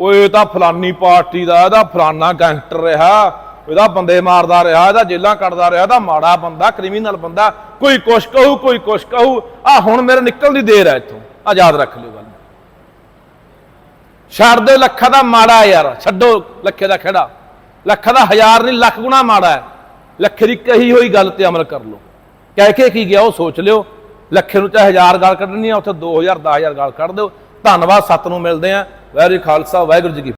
ਓਏ, ਇਹ ਤਾਂ ਫਲਾਨੀ ਪਾਰਟੀ ਦਾ, ਇਹਦਾ ਫਲਾਨਾ ਗੈਂਗਸਟਰ ਰਿਹਾ। ਇਹਦਾ ਬੰਦੇ ਮਾਰਦਾ ਰਿਹਾ, ਇਹਦਾ ਜੇਲਾਂ ਕੱਟਦਾ ਰਿਹਾ, ਇਹਦਾ ਮਾੜਾ ਬੰਦਾ ਕ੍ਰਿਮੀਨਲ ਬੰਦਾ। ਕੋਈ ਕੁਛ ਕਹੂ, ਕੋਈ ਕੁਛ ਕਹੂ। ਆ ਹੁਣ ਮੇਰੇ ਨਿਕਲਣ ਦੀ ਦੇਰ ਹੈ ਇੱਥੋਂ। ਆਜ਼ਾਦ ਰੱਖ ਲਿਓ ਗੱਲ। ਛੱਡ ਦਿਓ ਲੱਖਾਂ ਦਾ ਮਾੜਾ ਹੈ ਯਾਰ। ਛੱਡੋ ਲੱਖੇ ਦਾ ਖੜਾ। ਲੱਖਾਂ ਦਾ ਹਜ਼ਾਰ ਨਹੀਂ, ਲੱਖ ਗੁਣਾ ਮਾੜਾ ਹੈ। ਲੱਖੇ ਦੀ ਕਹੀ ਹੋਈ ਗੱਲ ਤੇ ਅਮਲ ਕਰ ਲਓ। ਕਹਿ ਕੇ ਕੀ ਗਿਆ, ਉਹ ਸੋਚ ਲਿਓ। ਲੱਖੇ ਨੂੰ ਚਾਹੇ ਹਜ਼ਾਰ ਗਾਲ ਕੱਢਣੀ ਆ, ਉੱਥੇ 2000 10000 ਗਾਲ ਕੱਢ ਦਿਓ। ਧੰਨਵਾਦ ਸੱਤ ਨੂੰ ਮਿਲਦੇ ਆ। ਵਾਹਿਗੁਰੂ ਖਾਲਸਾ, ਵਾਹਿਗੁਰੂ ਜੀ ਕੀ